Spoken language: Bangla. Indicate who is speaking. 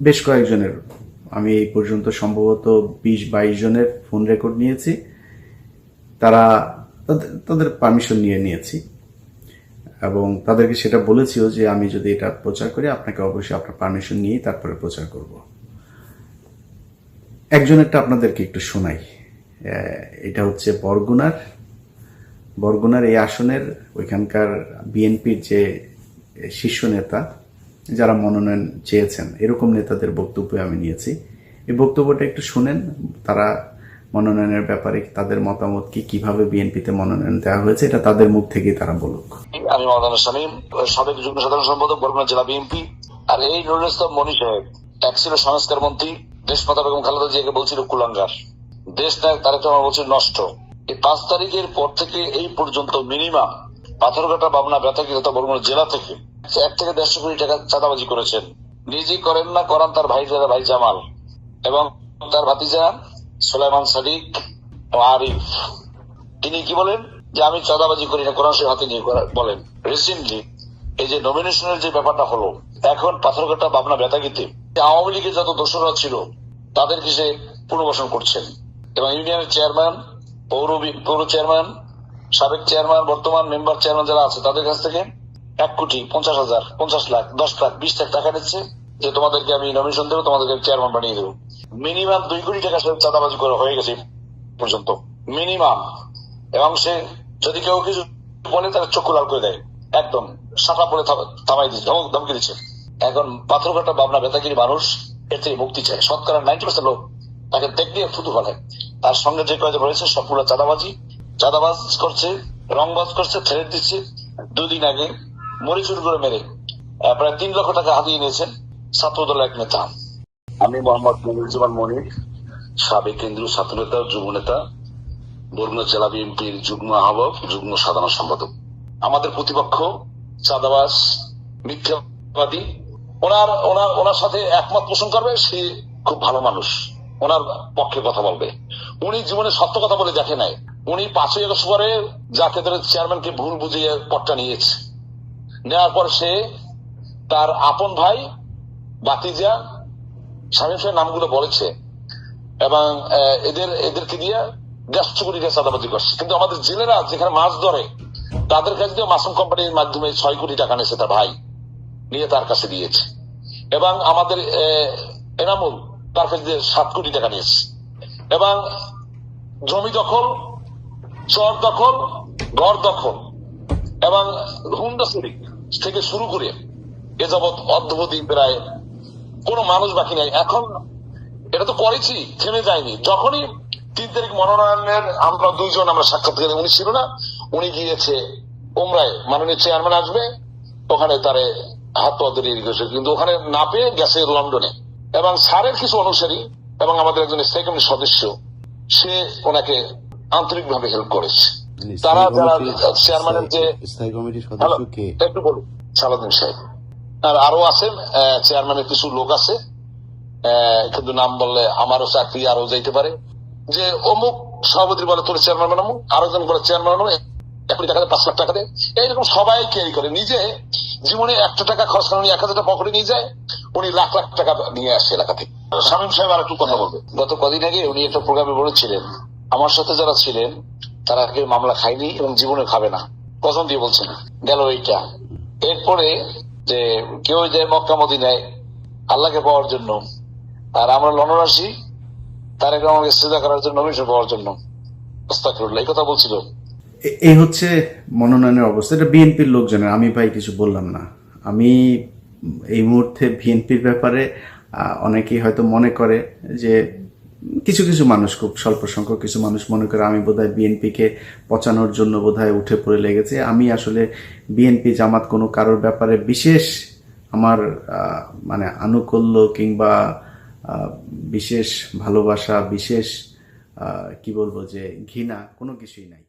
Speaker 1: বেশ কয়েকজনের। আমি এই পর্যন্ত সম্ভবত বিশ, বাইশ জনের ফোন রেকর্ড নিয়েছি। তারা তাদের পারমিশন নিয়ে নিয়েছি। এবং তাদেরকে সেটা বলেছিও যে আমি যদি এটা প্রচার করি, আপনাকে অবশ্যই আপনার পারমিশন নিয়েই তারপরে প্রচার করব। একজনেরটা আপনাদেরকে একটু শোনাই। এটা হচ্ছে বরগুনার। বরগুনার এই আসনের ওইখানকার বিএনপির যে শীর্ষ নেতা যারা মনোনয়ন চেয়েছেন, এরকম নেতাদের বক্তব্য আমি নিয়েছি। এই বক্তব্যটা একটু শুনেন, তারা মনোনয়নের ব্যাপারে তাদের মতামত কি, কীভাবে বিএনপিতে মনোনয়ন দেওয়া হয়েছে, এটা তাদের মুখ থেকেই তারা বলুক।
Speaker 2: আমি মাওলানা শামীম, সাবেক যুগ্ম সাধারণ সম্পাদক, বরগুনা জেলা বিএনপি। আর এই নুরুল ইসলাম মনি সাহেব, এক ছিল সংস্কার মন্ত্রী, দেশ মাতা বেগম খালেদা জিয়াকে বলছিল কুলাঙ্গার। দেশ নায়ক তারেক রহমান বলছিল নষ্ট। এই পাঁচ তারিখের পর থেকে এই পর্যন্ত মিনিমাম পাথরঘাটা, বাবনা তথা বরগুনা জেলা থেকে এক থেকে দেড়শো কোটি টাকা চাঁদাবাজি করেছেন। নিজে করেন না, করান তার ভাই যারা ভাই জামাল। এবং তার ভাতিজা সোলাইমান সাদিক আরিফ। তিনি কি বলেন? যে আমি চাঁদাবাজি করি না, কোরআন হাতে নিয়ে বলেন। রিসেন্টলি এই যে নমিনেশনের যে ব্যাপারটা হলো, এখন পাথরঘাটা বাবনা বেতাগিতে আওয়ামী লীগের যত দোষরা ছিল, তাদেরকে সে পুনর্বাসন করছেন। এবং ইউনিয়নের চেয়ারম্যান পৌর পৌর চেয়ারম্যান সাবেক চেয়ারম্যান বর্তমান মেম্বার চেয়ারম্যান যারা আছে, তাদের কাছ থেকে এক কোটি পঞ্চাশ হাজার, পঞ্চাশ লাখ, দশ লাখ, বিশ লাখ টাকা নিচ্ছে যে তোমাদেরকে আমি নমিনেশন দেবো, তোমাদেরকে চেয়ারম্যান বানিয়ে দেবো। মিনিমাম দুই কোটি টাকা সে চাঁদাবাজি করে হয়ে গেছে পর্যন্ত। মিনিমাম এবং সে যদি কেউ কিছু বলে তাহলে চক্ষু লাল করে দেয়। একদম সাফা পরে থাম- থামাই দিচ্ছে ধমক- ধমকি দিচ্ছে এখন পাথরঘাটা বাবনা বেতাগিরি মানুষ, এর থেকে মুক্তি চায়। শতকরা নাইনটি পার্সেন্ট লোক তাকে দেখলে ফুটু ফেলে। তার সঙ্গে যে কয়েকজন রয়েছে, সবগুলো চাঁদাবাজি, চাঁদাবাজ করছে, রংবাজ করছে থ্রেট দিচ্ছে। দুদিন আগে মরিচুর করে মেরে প্রায় তিন লক্ষ টাকা হাতিয়ে নিয়েছেন ছাত্র দলের এক নেতা। আমি মোহাম্মদ মনিরুজ্জামান মনির, সাবেক কেন্দ্রীয় ছাত্র নেতা যুব নেতা বরগুনা জেলা বিএনপির যুগ্ম আহ্বায়ক, যুগ্ম সাধারণ সম্পাদক। আমাদের প্রতিপক্ষ চাঁদাবাস মিথ্যাবাদী। ওনার ওনার ওনার সাথে একমত পোষণ করবে, সে খুব ভালো মানুষ। ওনার পক্ষে কথা বলবে। উনি জীবনে সত্য কথা বলে দেখে নাই। উনি পাঁচই আগস্ট পরে যাকে ধরে চেয়ারম্যানকে ভুল বুঝিয়ে পটটা নিয়েছে। নেওয়ার পর সে তার আপন ভাই, বাতিজা স্বামী সাহেব নামগুলো বলেছে এবং এদের, এদেরকে দিয়ে দেড়শো কোটি টাকা চাঁদাবাজি করছে। কিন্তু আমাদের জেলেরা যেখানে মাছ ধরে, তাদের কাছে দিয়ে মাসুম কোম্পানির মাধ্যমে ছয় কোটি টাকা নিয়েছে তার ভাই, নিয়ে তার কাছে দিয়েছে। এবং আমাদের এনামুল তার কাছে দিয়ে সাত কোটি টাকা নিয়েছে। এবং জমি দখল, চর দখল, ঘর দখল এবং হুন্ডা চুরি থেকে শুরু করে এ যাবৎ অদ্যবধি প্রায় কোনো মানুষ বাকি নাই। এখন এটা তো করেছি, থেমে যায়নি। যখনই তিন তারিখ মনোনয়নের আমরা দুইজন আমরা সাক্ষাৎকারে উনি ছিল না, উনি গিয়েছে ওমরায় মাননীয় চেয়ারম্যান আসবে, ওখানে তারে হাত পা কিন্তু ওখানে না পেয়ে গেছে লন্ডনে। এবং স্যারের কিছু অনুসারী এবং আমাদের একজন কমিটির সদস্য, সে ওনাকে আন্তরিকভাবে হেল্প করেছে। তারা যারা চেয়ারম্যানের যে
Speaker 3: স্থায়ী কমিটির সদস্য কে?
Speaker 2: একটু বলুন সালাদিন সাহেব। আর আরও আছেন চেয়ারম্যানের কিছু লোক আছে কিন্তু নাম বললে আমারও চাকরি আরও যাইতে পারে। যে অমুক সভাপতি বলে তোর চেয়ারম্যান বানাবো আরও জন বলে চেয়ারম্যান বানাবো টাকা পাঁচ লাখ টাকা দেয়। এইরকম সবাই ক্যারি করে। নিজে জীবনে একটা টাকা খরচ করে উনি এক হাজার টাকা পকেটে নিয়ে যায় উনি লাখ লাখ টাকা নিয়ে আসে এলাকা থেকে। শামীম সাহেব আর একটু কথা বলবে গত কদিন আগে উনি একটা প্রোগ্রামে বলেছিলেন আমার সাথে যারা ছিলেন তারা আগে মামলা খায়নি এবং জীবনে খাবে না। কসম দিয়ে বলছেন গেল এইটা। এরপরে যে কেউ যায় মক্কা মদিনায় আল্লাহকে পাওয়ার জন্য আর আমরা লন্ডন আসি তারেক রহমানকে সেজা করার জন্য নমিশন পাওয়ার জন্য আস্তাগফিরুল্লাহ, এই কথা বলছিল।
Speaker 1: এই হচ্ছে মনোনয়নের অবস্থা। এটা বিএনপির লোকজনের আমি ভাই কিছু বললাম না। আমি এই মুহূর্তে বিএনপির ব্যাপারে অনেকেই হয়তো মনে করে যে কিছু কিছু মানুষ খুব স্বল্প সংখ্যক, কিছু মানুষ মনে করে আমি বোধহয় বিএনপিকে পচানোর জন্য বোধহয় উঠে পড়ে লেগেছে। আমি আসলে বিএনপি জামাত কোনো কারোর ব্যাপারে বিশেষ আমার মানে আনুকূল্য কিংবা বিশেষ ভালোবাসা, বিশেষ কি বলব যে ঘৃণা কোনো কিছুই নাই।